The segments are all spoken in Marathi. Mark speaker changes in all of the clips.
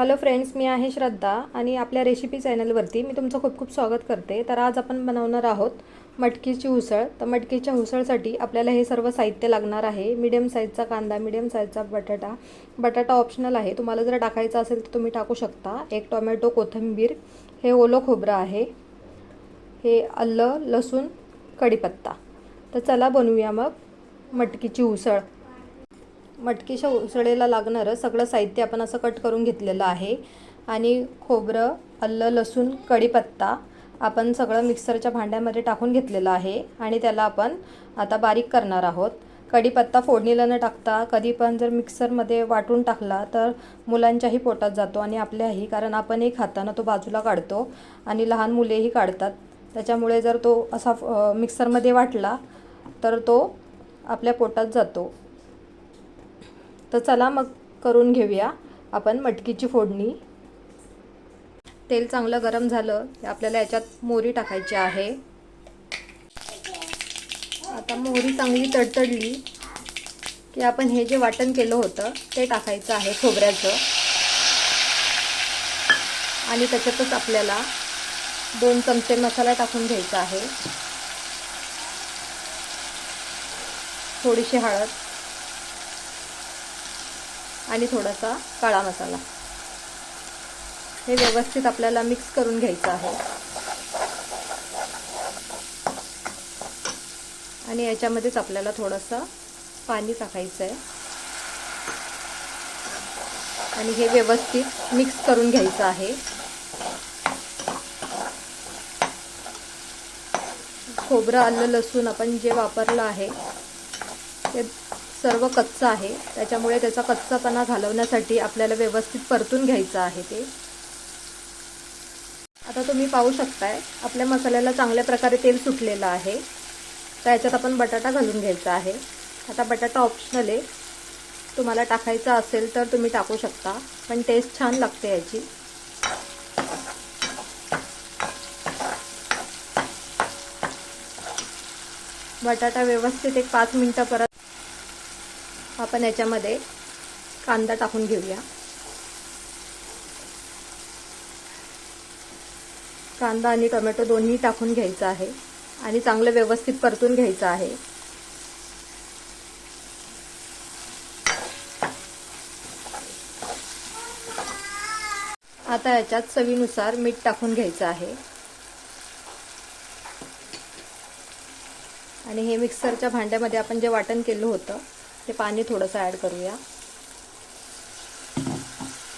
Speaker 1: हॅलो फ्रेंड्स मी आहे श्रद्धा आणि आपल्या रेसिपी चॅनलवरती मी तुमचं खूप खूप स्वागत करते. तर आज आपण बनवणार आहोत मटकीची उसळ. तर मटकीच्या उसळसाठी आपल्याला हे सर्व साहित्य लागणार आहे. मीडियम साईजचा कांदा मीडियम साईजचा बटाटा. बटाटा ऑप्शनल आहे. तुम्हाला जर टाकायचा असेल तर तुम्ही टाकू शकता. एक टोमॅटो कोथिंबीर. हे ओलं खोबरं आहे. हे अल्लं लसूण कढीपत्ता. तर चला बनवूया मग मटकीची उसळ. मटकीच्या उसळेला लागणारं सगळं साहित्य आपण असं कट करून घेतलेलं आहे. आणि खोबरं अल्लं लसूण कढीपत्ता आपण सगळं मिक्सरच्या भांड्यामध्ये टाकून घेतलेलं आहे. आणि त्याला आपण आता बारीक करणार आहोत. कढीपत्ता फोडणीला न टाकता कधी पण जर मिक्सरमध्ये वाटून टाकला तर मुलांच्याही पोटात जातो आणि आपल्याही कारण आपणही खाताना तो बाजूला काढतो आणि लहान मुलेही काढतात. त्याच्यामुळे जर तो असा मिक्सरमध्ये वाटला तर तो आपल्या पोटात जातो. तर चला मग करून घेऊया. आपण मटकीची फोडणी. तेल चांगलं गरम झालं आपल्याला याच्यात मोहरी टाकायची आहे. आता मोहरी चांगली तडतडली की आपण हे जे वाटण केलं होतं ते टाकायचं आहे खोबऱ्याचं. आणि त्याच्यातच आपल्याला दोन चमचे मसाला टाकून घ्यायचा आहे. थोडीशी हळद. आणि थोडासा काळा मसाला. हे व्यवस्थित आपल्याला मिक्स करून घ्यायचं आहे. आणि याच्यामध्येच आपल्याला थोडंसं पाणी टाकायचं आहे आणि हे व्यवस्थित मिक्स करून घ्यायचं आहे. खोबरं आलं लसूण आपण जे वापरलं आहे ते सर्व कच्चं आहे. त्याच्यामुळे त्याचा कच्चापणा घालवण्यासाठी आपल्याला व्यवस्थित परतून घ्यायचं आहे ते. आता तुम्ही पाहू शकताय आपल्या मसाल्याला चांगल्या प्रकारे तेल सुटलेलं आहे. तर याच्यात आपण बटाटा घालून घ्यायचा आहे. आता बटाटा ऑप्शनल आहे. तुम्हाला टाकायचा असेल तर तुम्ही टाकू शकता पण टेस्ट छान लागते याची. बटाटा व्यवस्थित एक पाच मिनटं परत आपण याच्यामध्ये कांदा टाकून घेऊया. कांदा आणि टोमॅटो दोन्ही टाकून घ्यायचं आहे आणि चांगलं व्यवस्थित परतून घ्यायचं आहे. आता याच्यात चवीनुसार मीठ टाकून घ्यायचं आहे. आणि हे मिक्सरच्या भांड्यामध्ये आपण जे वाटण केलं होतं ते पाणी थोडंसं ॲड करूया.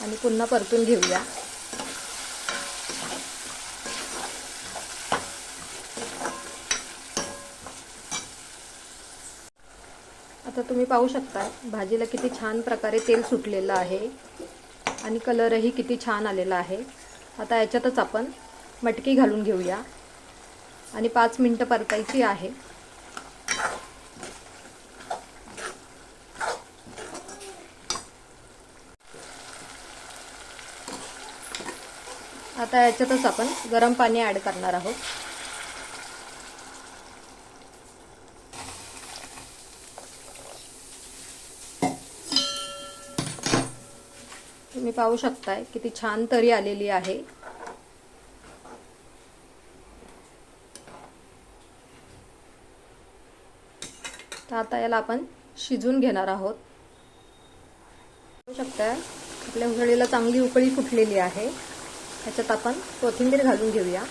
Speaker 1: आणि पुन्हा परतून घेऊया. आता तुम्ही पाहू शकता भाजीला किती छान प्रकारे तेल सुटलेलं आहे. आणि कलरही किती छान आलेला आहे. आता याच्यातच आपण मटकी घालून घेऊया. आणि पाच मिनटं परतायची आहे. आता याच्यातच आपण गरम पाणी ॲड करणार आहोत. तुम्ही पाहू शकताय किती छान तरी आलेली आहे. तर आता याला आपण शिजून घेणार आहोत. पाहू शकताय आपल्या उसळीला चांगली उकळी फुटलेली आहे. ह्याच्यात आपण कोथिंबीर घालून घेऊया.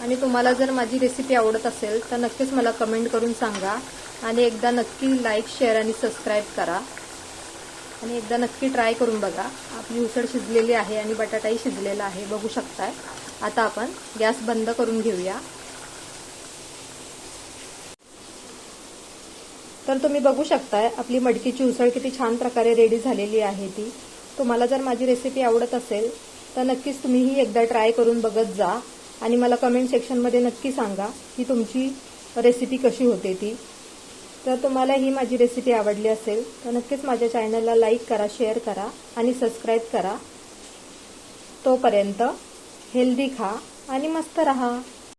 Speaker 1: आणि तुम्हाला जर माझी रेसिपी आवडत असेल तर नक्कीच मला कमेंट करून सांगा. आणि एकदा नक्की लाईक शेअर आणि सबस्क्राईब करा. आणि एकदा नक्की ट्राय करून बघा. आपली उसळ शिजलेली आहे आणि बटाटाही शिजलेला आहे बघू शकताय. आता आपण गॅस बंद करून घेऊया. तर तुम्ही बघू शकताय आपली मडकीची उसळ किती छान प्रकारे रेडी झालेली आहे ती. तुम्हाला जर माझी रेसिपी आवडत असेल तर नक्कीच तुम्हीही एकदा ट्राय करून बघत जा. आणि मला कमेंट सेक्शनमध्ये नक्की सांगा की तुमची रेसिपी कशी होते ती. तर तुम्हाला ही माझी रेसिपी आवडली असेल तर नक्कीच माझ्या चॅनलला लाईक करा शेअर करा आणि सबस्क्राईब करा. तोपर्यंत हेल्दी खा आणि मस्त रहा.